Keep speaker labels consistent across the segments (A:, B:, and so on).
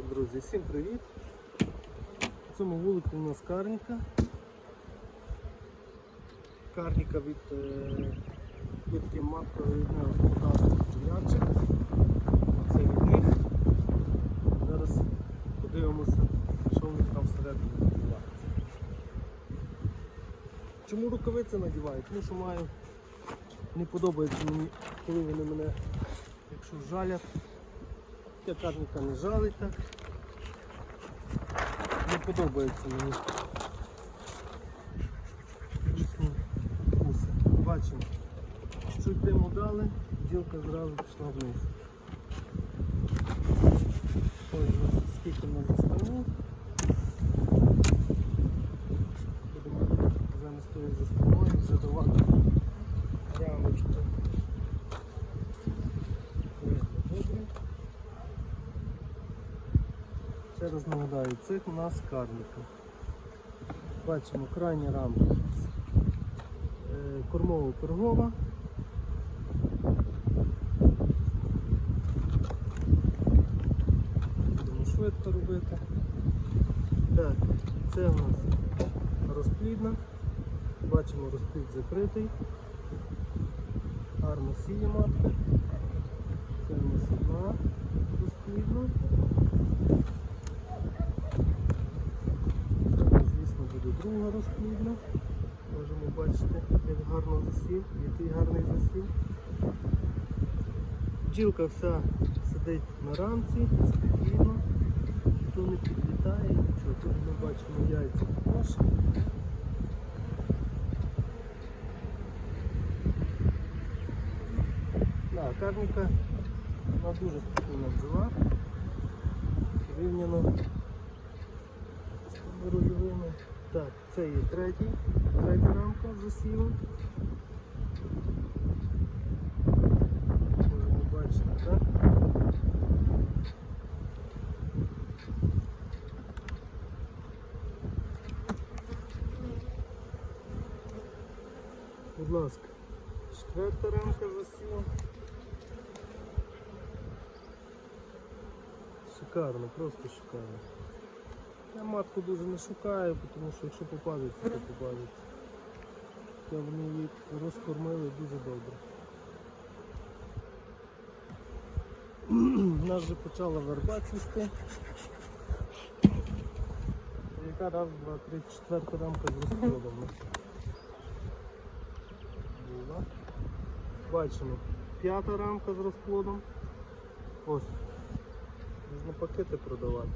A: Так, друзі, всім привіт. У цьому вулику у нас карніка. Карніка від е, від маткового господарства Джуячик. Це від них. Зараз подивимося, що в них там всередині відбувається. Чому рукавиці надіваю? Тому що маю не подобається мені, коли вони мене, якщо жалять. Я карніка не жалить так. Не подобається мені. Бачимо. Чуть диму дали, ділка зразу пішла вниз. Ось скільки в Ще раз нагадаю, цих у нас карніка. Бачимо крайня рамка. Е, Кормово-торгова. Будемо швидко робити. Так, це у нас розплідна. Бачимо розплід закритий. Гарно сіє матка. Це у нас одна розплідна. Засів, який гарний засів. Бджілка вся сидить на рамці, спокійно, ніхто не підлітає, нічого. Тут ми бачимо яйця також. Да, карніка вона дуже спокійно бджола. Порівняно з рольовими. Так, це є третій, третя рамка з Будь ласка, четверта рамка з засівом. Шикарно, просто шикарно. Я матку дуже не шукаю, тому що якщо попадеться, то попадеться. Я вони її розкормили дуже добре. У нас вже почала верба цвісти. Яка раз, два, три, четверта рамка з розплодом. у нас. Була. Бачимо, п'ята рамка з розплодом. Ось. Можна пакети продавати.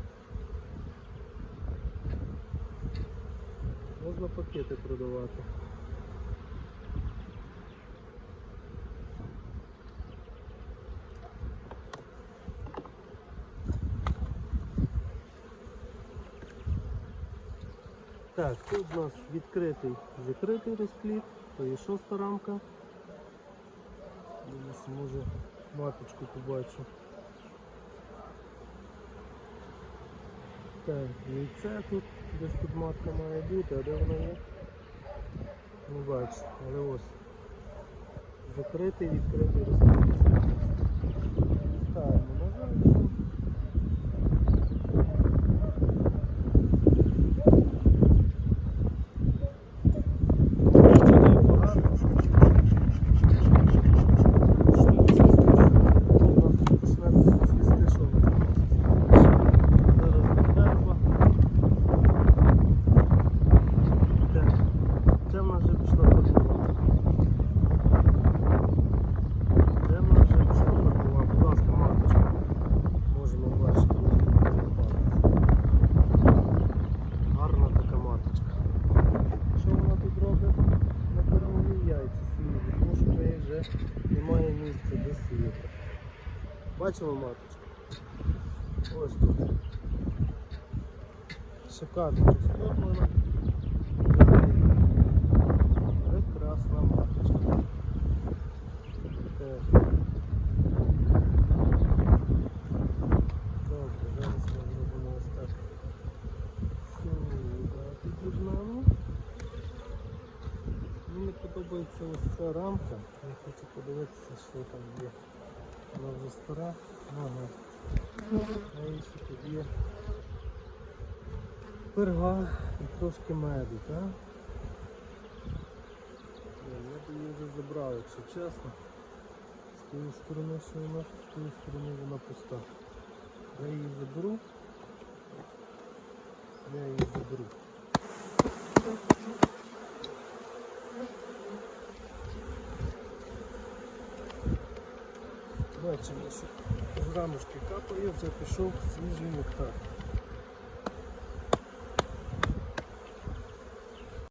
A: Можна пакети продавати. Так, тут у нас відкритий закритий розпліт, то є шоста рамка. Дивимося, може маточку побачу. Так, яйце тут, десь тут матка має бути, а де вона є? Не бачу, але ось. Закритий, відкритий розкритий. Ставимо назад. Чудово, багато. Це в нас вже пішло торгова. Це в нас вже пішло торгова. Будь ласка, маточка. Можемо бачити. ось тут палець. Гарна така маточка. Що вона тут робить? На кормові яйця сіє, тому немає місця де сіяти. Бачимо маточку? Ось тут. Шикарно розкормлена. Прекрасна маточка. Так. Добре, зараз ми зробимо ось так. Сюди під'єднаємо. Мені подобається ось ця рамка. Я хочу подивитися, що там є. Вона вже стара. Ага. А і ще тоді пирога і трошки меду, так? Я б її вже забрав, якщо чесно. З тієї сторони, що вона, з тієї сторони вона пуста. Я її заберу. Я її заберу. Бачимо, що з капає, вже пішов свіжий нектар.